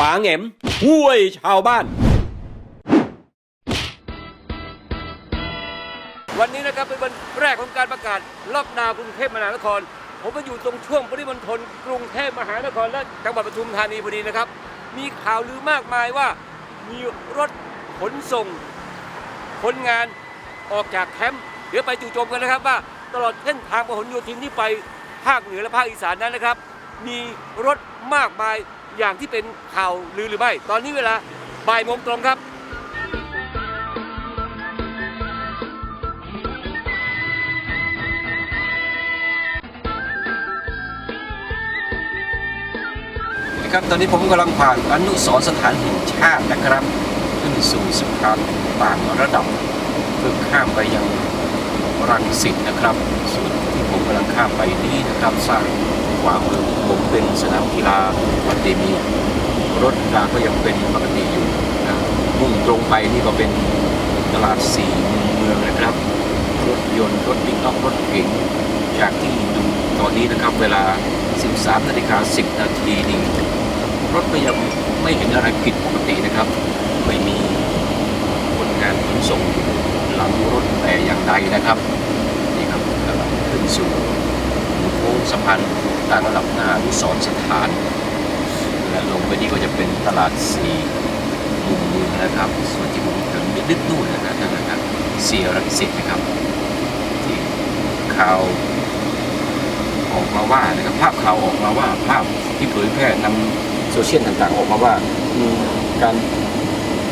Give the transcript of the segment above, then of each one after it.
ป๋าแหงมห้วยชาวบ้าน วันนี้นะครับเป็นวันแรกของการประกาศล็อกดาวน์กรุงเทพมหานคร ผมมาอยู่ตรงช่วงปริมณฑลกรุงเทพมหานครและจังหวัดปทุมธานีพอดีนะครับ มีข่าวลือมากมายว่ามีรถขนส่งคนงานออกจากแคมป์เดี๋ยวไปจู่โจมกันนะครับว่าตลอดเส้นทางพหลโยธินที่ไปภาคเหนือและภาคอีสานนั้นนะครับ มีรถมากมาย อย่างที่เป็นข่าวลือหรือไม่ ตอนนี้เวลาบ่ายโมงตรงครับนะครับตอนนี้ผมกำลังผ่านอนุสรสถานแห่งชาตินะครับ ขึ้นสู่สะพานต่างระดับเพื่อข้ามไปยังรังสิตนะครับส่วนที่ผมกำลังข้ามไปนี้นะครับสร้าง ขวามือผมเป็นสนามกีฬาวัดเตมีรถราก็ยังเป็นปกติอยู่นะมุ่งตรงไปนี่ก็เป็นตลาดสี่มุมเมืองนะครับรถยนต์รถปิ๊กอัพรถเก๋งจากที่ดูตอนนี้นะครับ เวลา 13นาฬิกา10 นาทีนี่รถก็ยังไม่เห็นอะไรผิดปกตินะครับ ไม่มีคนงานขนส่งหลังรถแต่อย่างใดนะครับนี่ครับกำลังขึ้นสู่โค้งสะพาน ต่างระดับหน้าอนุสรสถานและลงไปนี่ก็จะเป็นตลาดสี่มุมเมืองนะครับ ส่วนที่ผมถึงดึกนู่นนะนะนั่นนะครับเสียรังสิตนะครับ ที่ข่าวออกมาว่านะครับภาพข่าวออกมาว่าภาพที่เผยแพร่นำโซเชียลต่างๆ ออกมาว่าการ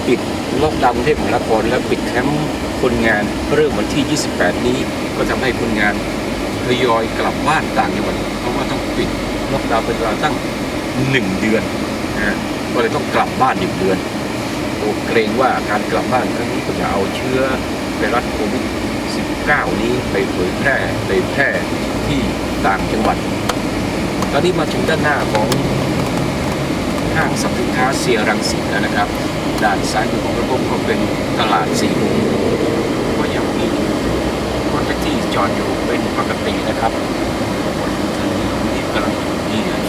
ปิดล็อกดาวน์กรุงเทพมหานครและปิดแคมป์คนงานเริ่มวันที่ 28 นี้ก็ทำให้คนงานทยอยกลับบ้านต่างจังหวัด เพราะว่าต้องปิดล็อกดาวน์เป็นเวลาตั้ง1เดือนนะฮะก็เลยต้องกลับบ้านหนึ่งเดือนโอ้เกรงว่าการกลับบ้านครั้งนี้ก็จะเอาเชื้อไวรัสโควิด 19 นี้ไปเผยแพร่ไปแพร่ที่ต่างจังหวัด ตอนนี้มาถึงด้านหน้าของห้างสรรพสินค้าเซียรังสิตแล้วนะครับ ด้านซ้ายมือของระบบก็เป็นตลาดสี่มุมก็ยังมีรถแท็กซี่จอดอยู่เป็นปกตินะครับนถนนที่กำลังนี่นะ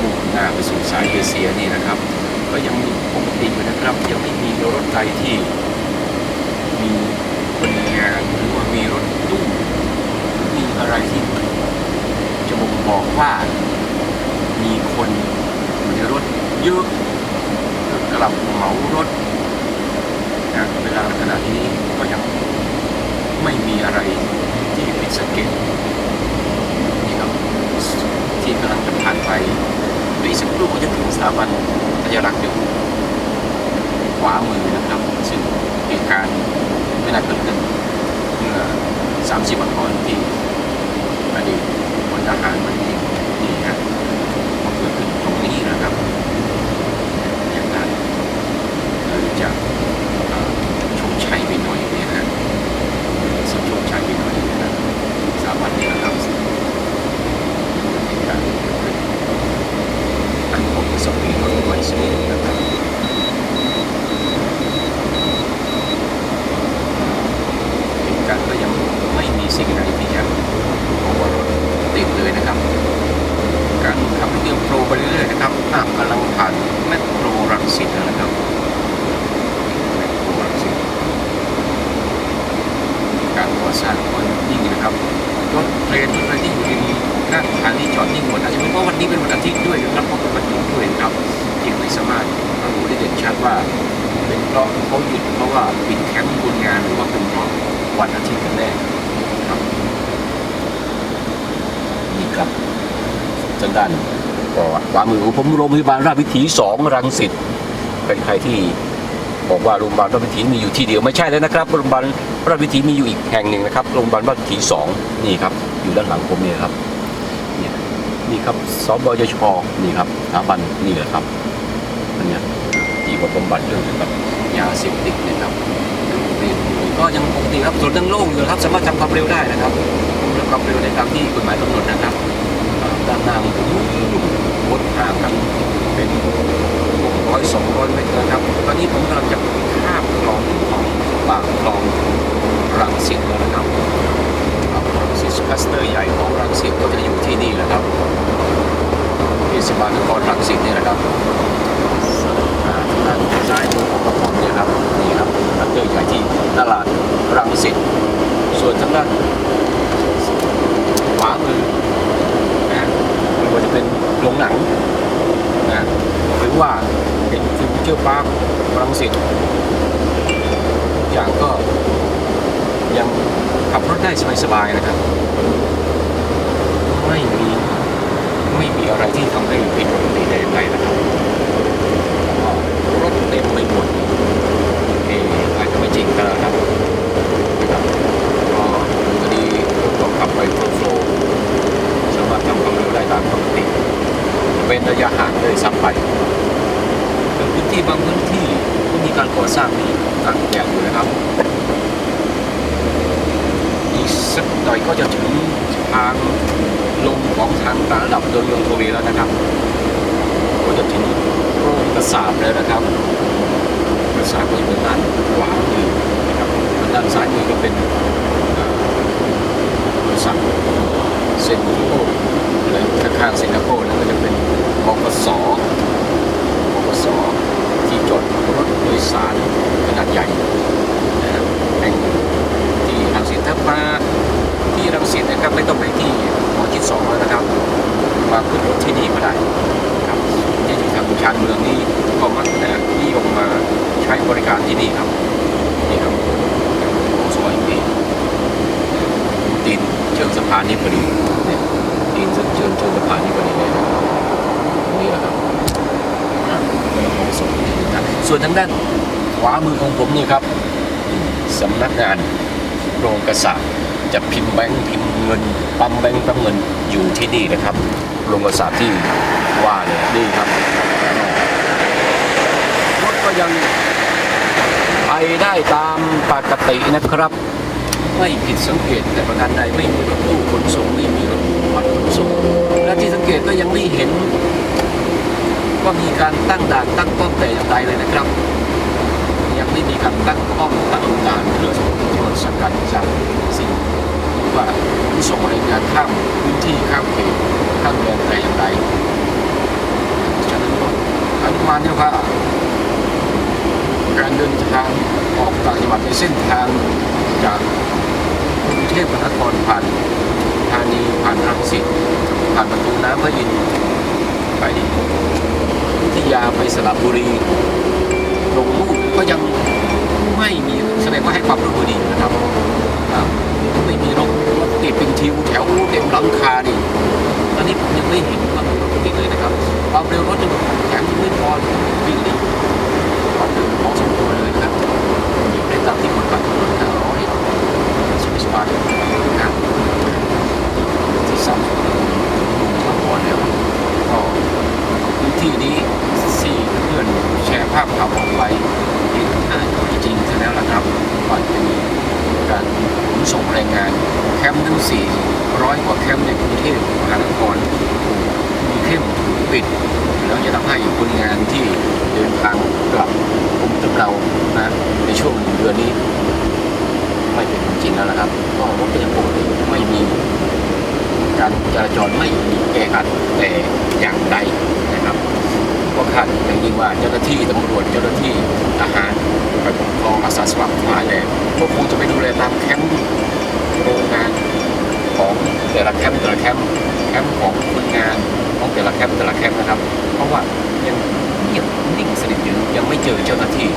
มุ่งหน้า ไปสู่สายเอเชียนี่นะครับ ก็ยังมีปกติอยู่นะครับยังไม่มีรถใดที่มีคนงานหรือว่ามีรถตู้มีอะไรที่จะบ่งบอกว่ามีคนอยู่ในรถเยอะกลับเหมารถนะเวลาขณะนี้ก็ยังไม่มีอะไรที่ผิดสังเกตนี่ครับที่กำลังจะผ่านไป ลูกก็จะถึงสถาบันทัญรักษ์อยู่ขวามือนะครับซึ่งเหตุการณ์ไม่น่าเกิดขึ้นเมื่อ30วันก่อนที่อดีตพลทหารมันยิงนี่ฮะมาเกิดขึ้นตรงนี้นะครับ อย่างนั้นเลยจะเอ่อโชคชัยไปหน่อยเนี่ยนะสมโชคชัยไปหน่อยเนี่ยนะสามวันนี้นะครับเหตุการณ์เกิดขึ้น ตั้งผมสปีดรถไว้สปีดนะครับ เหตุการณ์ก็ยังไม่มีสิ่งใดที่จะบอกว่ารถติดเลยนะครับ การขับรถยนต์โปรไปเรื่อยๆนะครับอะกำลังผ่านแมคโครรังสิตแล้วนะครับแมคโครรังสิตการก่อสร้างก็ยิ่งนะครับรถเครนรถอะไรที่อยู่ริมข้างทางนี้จอดนิ่งหมดอาจจะเป็นเพราะวันนี้เป็นวันอาทิตย์ด้วยนะครับเพราะเป็นวันหยุดด้วยนะครับยังไม่สามารถระบุได้เด่นชัดว่า เป็นเพราะเขาหยุดเพราะว่าปิดแคมป์คนงานหรือว่าเป็นเพราะวันอาทิตย์กันแน่ครับนี่ครับ ทางด้านก็ขวามือของผมโรงพยาบาลราชวิถีสองรังสิตเป็นใครที่บอกว่าโรงพยาบาลราชวิถีมีอยู่ที่เดียวไม่ใช่แล้วนะครับโรงพยาบาลราชวิถีมีอยู่อีกแห่งหนึ่งนะครับโรงพยาบาลราชวิถีสองนี่ครับอยู่ด้านหลังผมเนี่ยครับเนี่ยนี่ครับสบยชนี่ครับสถาบันนี่แหละครับอันเนี้ยที่บำบัดเรื่องเกี่ยวกับยาเสพติดเนะครับก็ยังปกติครับถนนยังโล่งอยู่ครับสามารถทำความเร็วได้นะครับทำความเร็วในตามที่กฎหมายกำหนดนะครับ ด้านหน้านก็นู่นรถหางกันเป็น600 200เมตรนะครับ ตอนนี้ผมกำลังจะข้ามคลองของปากคลองรังสิตแล้วนะครับรังสิตคัสเตอร์ใหญ่ของรังสิตก็จะอยู่ที่นี่แหละครับเทศบาลนครรังสิตนี่แหละครับ ด้านซ้ายมือของกระผมเนี่ยครับนี่ครับรัตเตอร์ใหญ่ที่ตลาดรังสิตส่วนทางด้านขวามือนะไม่ว่าจะเป็นโรงหนังนะหรือว่าเป็นฟิวเจอร์พาร์ครังสิตทุกอย่างก็ยังขับรถได้ สบายๆนะครับ ไม่มี ไม่มีอะไรที่ทำให้ผิดปกติใดๆนะครับรถเต็มไปหมดเอออาจจะไม่จริงก็แล้วครับนะครับก็พอดีก็ขับไปโฟล์โฟล์สามารถทำความเร็วได้ตามปกติเป็นระยะห่างเลยซ้ำไปเป็นพื้นที่บางพื้นที่ก็มีการก่อสร้างที่ต่างแยกอยู่นะครับ สักหน่อยก็จะถึงทางลงของทางต่างระดับโดยยงโทวีแล้วนะครับ ก็จะถึงโรงกระสาบแล้วนะครับกระสาบก็อยู่ด้านขวามือนะครับด้านซ้ายมือก็เป็นเอ่อบริษัทเซนโกและข้างๆเซนโกนั่นก็จะเป็นบกสบกสที่จอดรถโดยสารขนาดใหญ่นะครับแห่งที่รังสิตถ้ามา ที่รังสิตนะครับไม่ต้องไปที่หมอชิดสองแล้วนะครับมาขึ้นรถที่นี่ก็ได้ครับที่อยู่ทางชานเมืองนี่ก็มักจะนิยมมาใช้บริการที่นี่ครับนี่ครับสวยดีตีนเชิงสะพานนี่พอดีเนี่ยตีนเชิงเชิงเชิงสะพานนี่พอดีเลยนะครับตรงนี้แหละครับอะแล้วก็ส่งที่นี่นะส่วนทางด้านขวามือของผมนี่ครับสำนักงานโรงกระสา จะพิมพ์แบงค์พิมพ์เงินปั๊มแบงค์ปั๊มเงินอยู่ที่นี่นะครับโรงกระสาที่ว่าเลยนี่ครับรถก็ยังไปได้ตามปกตินะครับ ไม่ผิดสังเกตแต่ประการใดไม่มีรถตู้ขนส่งไม่มีรถบัสขนส่งและที่สังเกตก็ยังไม่เห็นว่ามีการตั้งด่านตั้งป้อมแต่อย่างใดเลยนะครับ การตั้งป้อมตั้งด่านเพื่อตรวจสกัดจับสิ่งที่ว่าผู้ส่งแรงงานข้ามพื้นที่ข้ามเขตข้ามแดนแต่อย่างใดฉะนั้นก็อนุมานได้ว่าการเดินทางออกต่างจังหวัดในเส้นทางจากกรุงเทพมหานครผ่านธานีผ่านรังสิตผ่านประตูน้ำพระอินทร์ไปวิทยาไปสระบุรีลงรูปก็ยัง ไม่มีแสดงว่าให้ความร่วมมือดีนะครับไม่มีรถรถติดเป็นทิวแถวเต็มลังคาดิตอนนี้ผมยังไม่เห็นความรถติดเลยนะครับความเร็วรถยังแถมยังไม่พอวิ่งได้ความเร็วพอสมควรเลยนะครับอยู่ในตามที่กฎหมายกำหนด500สิบสบายนะครับที่สามสิบมาก่อแล้วก็พื้นที่นี้สี่เพื่อนแชร์ภาพข่าวออกไปเห็นอ่าจริงๆซะแล้วล่ะ ครับว่าจะมีการขนส่งแรงงานแคมป์ทั้งสี่ร้อยกว่าแคมป์ในกรุงเทพมหานครมีเข้มปิด แล้วจะทำให้คนงานที่เดินทางกลับภูมิลำเนานะในช่วงหนึ่งเดือนนี้ ไม่เป็นความจริงแล้วนะครับก็รถก็ยังปกติไม่มีการจราจรไม่มีแออัดแต่อย่างใด ครับก็คาดอย่างยิ่งว่าเจ้าหน้าที่ตำรวจเจ้าหน้าที่ทหารฝ่ายปกครองอาสาสมัครทั้งหลายแหล่ก็คงจะไปดูแลตามแคมป์โรงงานของแต่ละแคมป์แต่ละแคมป์แคมป์ของคนงานของแต่ละแคมป์แต่ละแคมป์นะครับ เพราะว่ายังเงียบนิ่งสนิทอยู่ยังไม่เจอเจ้าหน้าที่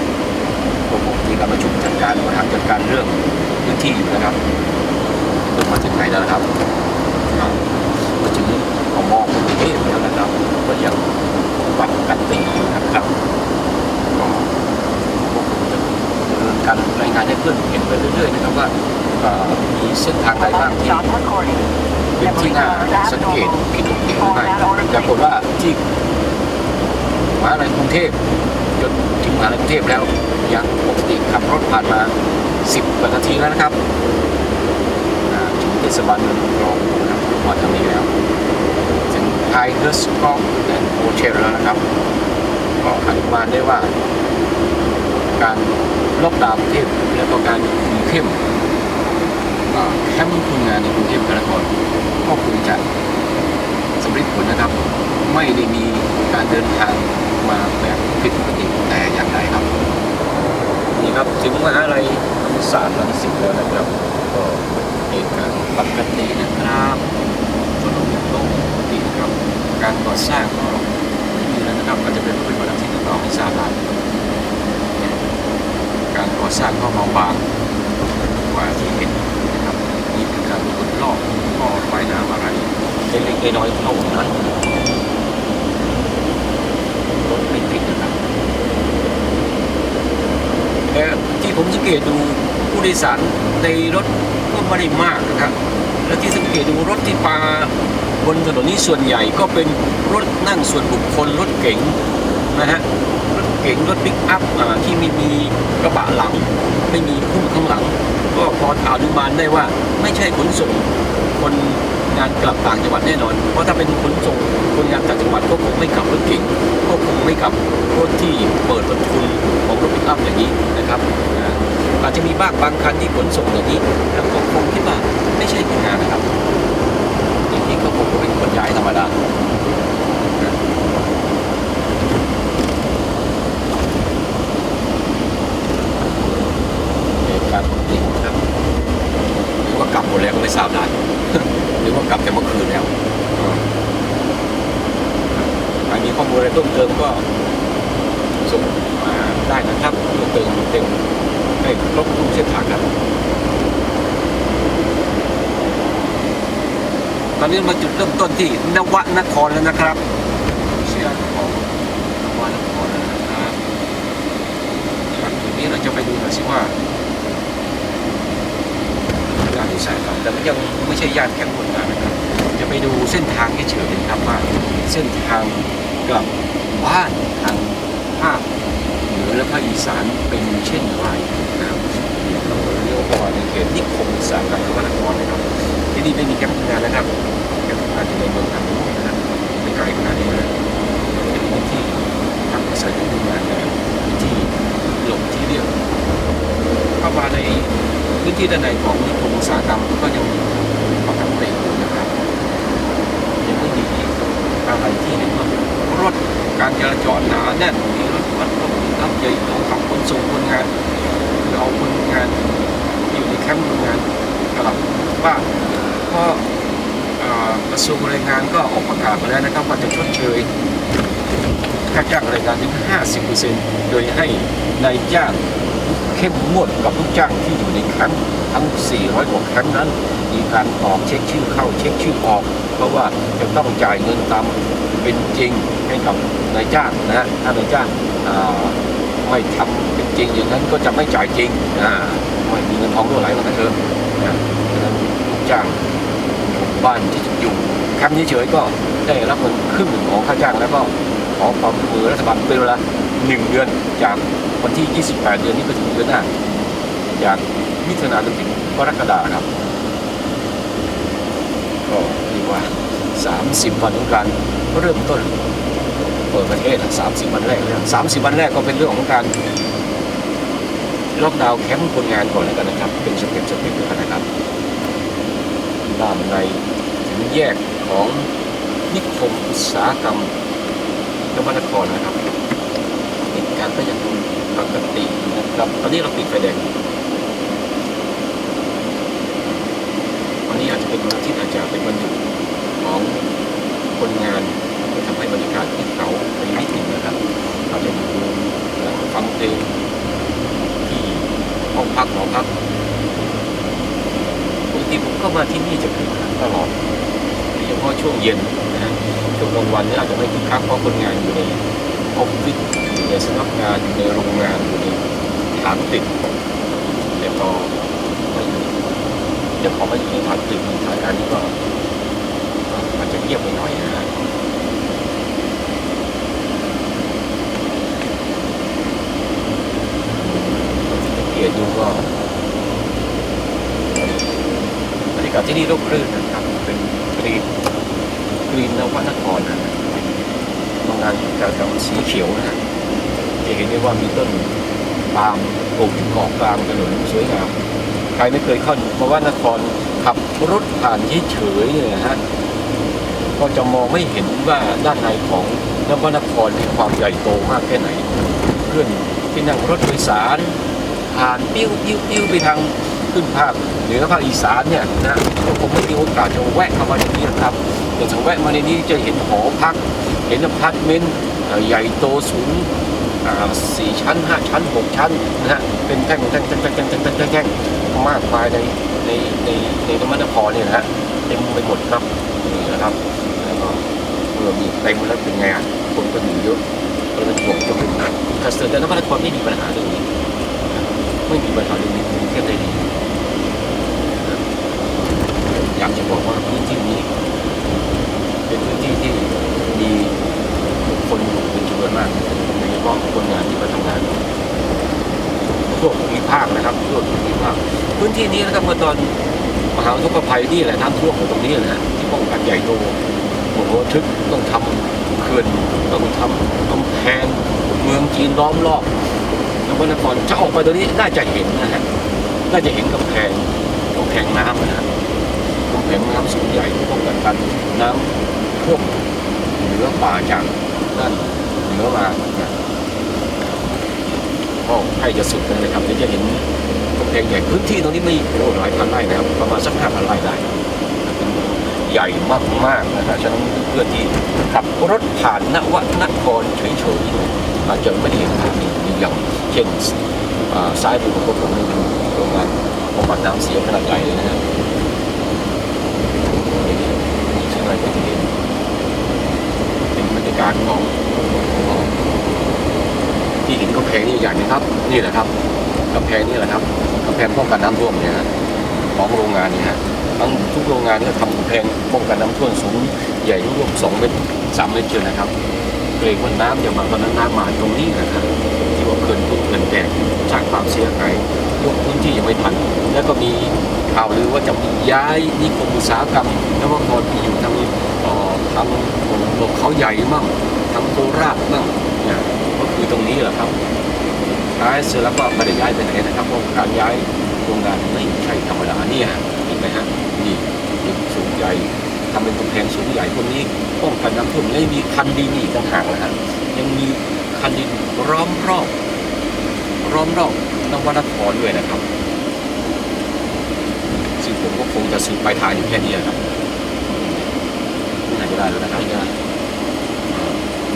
ผมมีการประชุมจัดการบริหารจัดการเรื่องพื้นที่อยู่นะครับจนมาถึงไหนแล้วนะครับมาถึงอมกรุงเทพแล้วนะครับก็ยัง ปกตินะครับก็พวกผมจะดำเนินการรายงานให้เพื่อนเห็นไปเรื่อยๆนะครับว่ามีเส้นทางใดบ้างที่เป็นที่น่าสังเกตผิดปกติหรือไม่ปรากฏว่าที่มหาลัยกรุงเทพจนถึงมหาลัยกรุงเทพแล้วยังปกติขับรถผ่านมา 10กว่านาทีแล้วนะครับถึงเทศบาลเมืองรองนะครับมาทางนี้แล้วถึงไทเกอร์สกอตและโอเชลแล้วนะครับ ก็อนุมานได้ว่า การล็อกดาวน์กรุงเทพและก็การคุมเข้มเอ่อแคมป์คนงานในกรุงเทพมหานครก็คงจะสำเร็จผลนะครับ ไม่ได้มีการเดินทางมาแบบผิดปกติแต่อย่างครับถึงมหาลัยธรรมศาสตร์รังสิตแล้วนะครับ ก็เหตุการณ์ปกตินะครับถนนโล่งปกติครับ การก่อสร้างก็ นะครับก็จะเป็นรูปเป็นวันอาทิตย์ต่อไม่ทราบได้การก่อสร้างก็เบาบางกว่าที่เห็นนะครับนี่เป็นการขุดลอกท่อระบายน้ำอะไรเล็กๆน้อยๆเข้านั้นรถไม่ติดนะครับแต่ที่ผมสังเกตดูผู้โดยสารในรถก็ไม่ได้มากนะครับ และที่สังเกตดูรถที่มาบนถนนนี้ส่วนใหญ่ก็เป็นรถนั่งส่วนบุคคลรถเก๋งนะฮะรถเก๋งรถปิกอัพอที่ไม่มีกระบะหลัง ไม่มีพุ่มข้างหลัง ก็พออนุมานได้ว่าไม่ใช่ขนส่งคนงานกลับต่างจังหวัดแน่นอน เพราะถ้าเป็นขนส่งคนงานต่างจังหวัดก็คงไม่ขับรถเก๋งก็คงไม่ขับรถที่เปิดประทุนของรถปิกอัพอย่างนี้นะครับอาอาจจะมีบ้างบางคันที่ขนส่งอย่างนี้แล้วก็คงคิดว่า ไม่ใช่คนงานนะครับจริงๆก็ผมก็เป็นคนย้ายธรรมดานะเหตุการณ์ปกตินะครับหรือว่ากลับหมดแล้วก็ไม่ทราบได้ หรือว่ากลับแต่เมื่อคืนแล้วใครมีข้อมูลอะไรเพิ่มเติมก็ส่งมาได้นะครับเพื่อเติมเต็มให้ครบทุกเส้นทางครับ ตอนนี้มาจุดเริ่มต้นที่นวนครแล้วนะครับเสียงของนวนครแล้วนะครับครับทีนี้เราจะไปดูหน่อยสิว่าย่านอุตสาหกรรมแต่มันยังไม่ใช่ย่านแคมป์คนนนะครับ จะไปดูเส้นทางเฉยๆนะครับว่าเส้นทางกลับบ้านทางภาคเหนือและภาคอีสานเป็นเช่นไรนะครับเราเรียกว่าในเขตนิคมอุตสาหกรรมนวนครนะครับ ที่นี่ไม่มีแคมป์คนงานนะครับแคมป์คนงานอยู่ในเมืองทางนะครับไม่ไกลขนาดนี้นะเป็นพื้นที่พักอาศัยของคนงานนะครับพื้นที่หลบที่เรียกเข้ามาในพื้นที่ด้านในของนิคมอุตสาหกรรมก็ยังปกติอยู่นะครับยังไม่มีอะไรที่เห็นว่ารถการจราจรหนาแน่นมีรถบัสรถรับใหญ่โตขับขนส่งคนงานหรือเอาคนงานอยู่ในแคมป์คนงานกลับบ้าน ก็กระทรวงแรงงานก็ออกประกาศมาแล้วนะครับว่าจะชดเชยค่าจ้างแรงงานถึง 50%โดยให้นายจ้างเข้มงวดกับลูกจ้างที่อยู่ในแคมป์ทั้ง 400กว่าแคมป์นั้น มีการออกเช็คชื่อเข้าเช็คชื่อออก เพราะว่าจะต้องจ่ายเงินตามเป็นจริงให้กับนายจ้างนะถ้านายจ้างไม่ทำเป็นจริงอย่างนั้นก็จะไม่จ่ายจริงอ่าไม่มีเงินทองรั่วไหลมาเถอะนะดังนั้นลูก จ้างบ้านที่อยู่แคมป์เฉยๆก็ได้รับเงินครึ่งหนึ่งของค่าจ้างแล้วก็ขอความร่วมมือรัฐบาลเป็นเวลาหนึ่งเดือนจากวันที่ 28 เดือนนี้ไปถึงเดือนหน้าจากมิถุนายนจนถึงกรกฎาคมครับ ก็เรียกว่า 30 วันของการเริ่มต้นเปิดประเทศ 30 วันแรกเลย30 วันแรกก็เป็นเรื่องของการล็อกดาวน์แคมป์คนงานก่อนแล้วกันนะครับ เป็นสเต็ปสเต็ปแล้วกันนะครับ ด้านในถึง แยกของนิคมอุตสาหกรรมนวนครนะครับเหตุการณ์ก็ยังปกตินะครับตอนนี้เราติดไฟแดงวันนี้อาจจะเป็นวันอาทิตย์อาจจะเป็นวันหยุดของคนงานทำให้บรรยากาศที่เขาไปนิดหนึ่งนะครับอาจจะดูและฟังเพลงที่ห้องพักหอพักปกติผมก็มาที่นี่จะคึกคักตลอด ฉพาะช่วงเย็นนะฮะช่วงกลางวันเนี่ยอาจจะไม่คึกคักเพราะคนงานอยู่ในออฟฟิศอยู่ในสำนักงานอยู่ในโรงงานอยู่ในฐานติดแต่พอมาอยู่เดี๋ยวพอมาอยู่ในฐานติดฐานการนี้ก็อาจจะเงียบไปหน่อยนะฮะสังเกตดูก็บรรยากาศที่นี่ร่มรื่นนะีนกรีนกรีนนวนครนะโรงงานอุตสาหกรรมสีเขียวนะฮะจะเห็นได้ว่ามีต้นปาล์มปลูกเกาะกลางถนนสวยงามใครไม่เคยเข้ามาว่านครขับรถผ่านเฉยๆเนี่ยฮะก็จะมองไม่เห็นว่าด้านในของนวนครมีความใหญ่โตมากแค่ไหนเพื่อนที่นั่งรถโดยสารผ่านปิ้วปิ้วปิ้วไปทางขึ้นภาค เหนือภาคอีสานเนี่ยนะก็คงไม่มีโอกาสจะแวะเข้ามาในนี้นะครับแต่ถ้าแวะมาในนี้จะเห็นหอพัก เห็นอพาร์ตเมนต์ใหญ่โตสูงอ่าสี่ชั้นห้าชั้นหกชั้นนะฮะเป็นแท่งแท่งแท่งแท่งแท่งแท่งแท่งแท่งมากมายในในในในนครนครเนี่ยนะฮะเต็มไปหมดครับนี่นะครับแล้วก็เมื่อมีเต็มแล้วเป็นไงอะคนก็อยู่เยอะก็เลยเป็นห่วงจะเป็นคัสเตอร์แต่นครนครไม่มีปัญหาเรื่องนี้ไม่มีปัญหาเรื่องนี้เทียบได้ดี อยากจะบอกว่าพื้นที่นี้ เป็นพื้นที่ที่มีคนอยู่เป็นจำนวนมากโดยเฉพาะคนงานที่มาทำงานทั่วภูมิภาคนะครับทั่วภูมิภาคพื้นที่นี้นะครับเมื่อตอนมหาอุกภัยนี่แหละน้ำท่วมของตรงนี้แหละที่ป้องกันใหญ่โตโอ้โหทึกต้องทำเขื่อนต้องทำกำแพงเมืองจีนล้อมรอบแล้วนครจะออกไปตรงนี้น่าจะเห็นนะฮะน่าจะเห็นกำแพงกำแพงน้ำนะฮะ กำแพงน้ำสูงใหญ่ป้องกันกันน้ำท่วมเหนือป่าจากด้านเหนือมาเนี่ยก็ใกล้จะสุดแล้วนะครับเดี๋ยวจะเห็นกำแพงใหญ่พื้นที่ตรงนี้ไม่โอ้หลายพันไร่นะครับประมาณสักห้าพันไร่ได้เป็นใหญ่มากๆนะครับฉะนั้นเพื่อนที่ขับรถผ่านนวนครเฉยๆอาจจะไม่ได้เห็นภาพนี้อย่างเช่นอ่าซ้ายมือของผมนี่เป็นโรงงานของปัดน้ำเสียขนาดใหญ่เลยนะครับ นี่ใช่ไหมก็จะ เห็นเป็นบรรยากาศของที่เห็นกำแพงนี่อย่างนี้ครับ นี่แหละครับกำแพงนี่แหละครับกำแพงป้องกันน้ำท่วมเนี่ยของโรงงานนี่ฮะทั้งทุกโรงงานนี่ทำกำแพงป้องกันน้ำท่วมสูงใหญ่รวมสองเมตรสามเมตรเชียวนะครับเกรงว่าน้ำจะมาตอนนั้นน้ำมาตรงนี้นะครับที่ว่าเกินทุกเกินแตกสร้างความเสียหายยกพื้นที่ยังไม่ทัน แล้วก็มีข่าวลือว่าจะมีย้ายนิคมอุตสาหกรรมนวครที่อยู่ทาง ทางบกเขาใหญ่มั่งทางโคราชมั่งเนี่ยก็คือตรงนี้แหละครับย้ายเสร็จแล้วก็ไม่ได้ย้ายไปไหนนะครับเพราะการย้ายโรงงานไม่ใช่ธรรมดาเนี่ยเห็นไหมฮะนี่ตึกสูงใหญ่ทำเป็นกำแพงสูงใหญ่พวกนี้ป้องกันน้ำท่วมและมีคันดินอีกต่างหากนะฮะยังมีคันดินล้อมรอบล้อมรอบนวนครด้วยนะครับ ซึ่งผมก็คงจะสืบปลายทางอยู่แค่นี้ครับ ได้แล้วนะครับ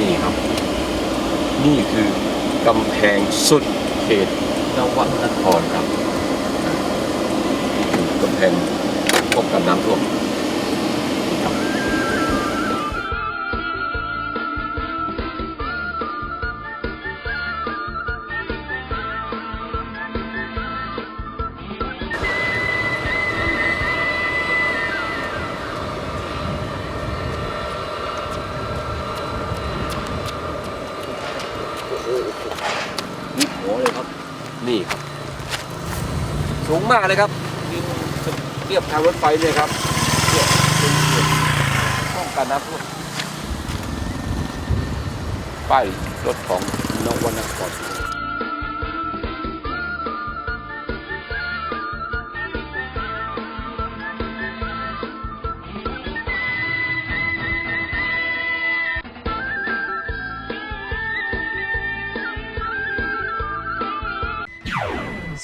นี่ครับ นี่คือกำแพงสุดเขตนวันครครับนี่คือกำแพงป้องกันน้ำท่วม สูงมากเลยครับนี่เทียบทางรถไฟเลยครับเนี่ยเป็นเขตป้องกันน้ำท่วมป้ายรถของนวนคร。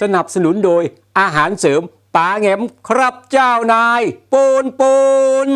สนับสนุนโดยอาหารเสริมป๋าแงมครับเจ้านายปูนปูน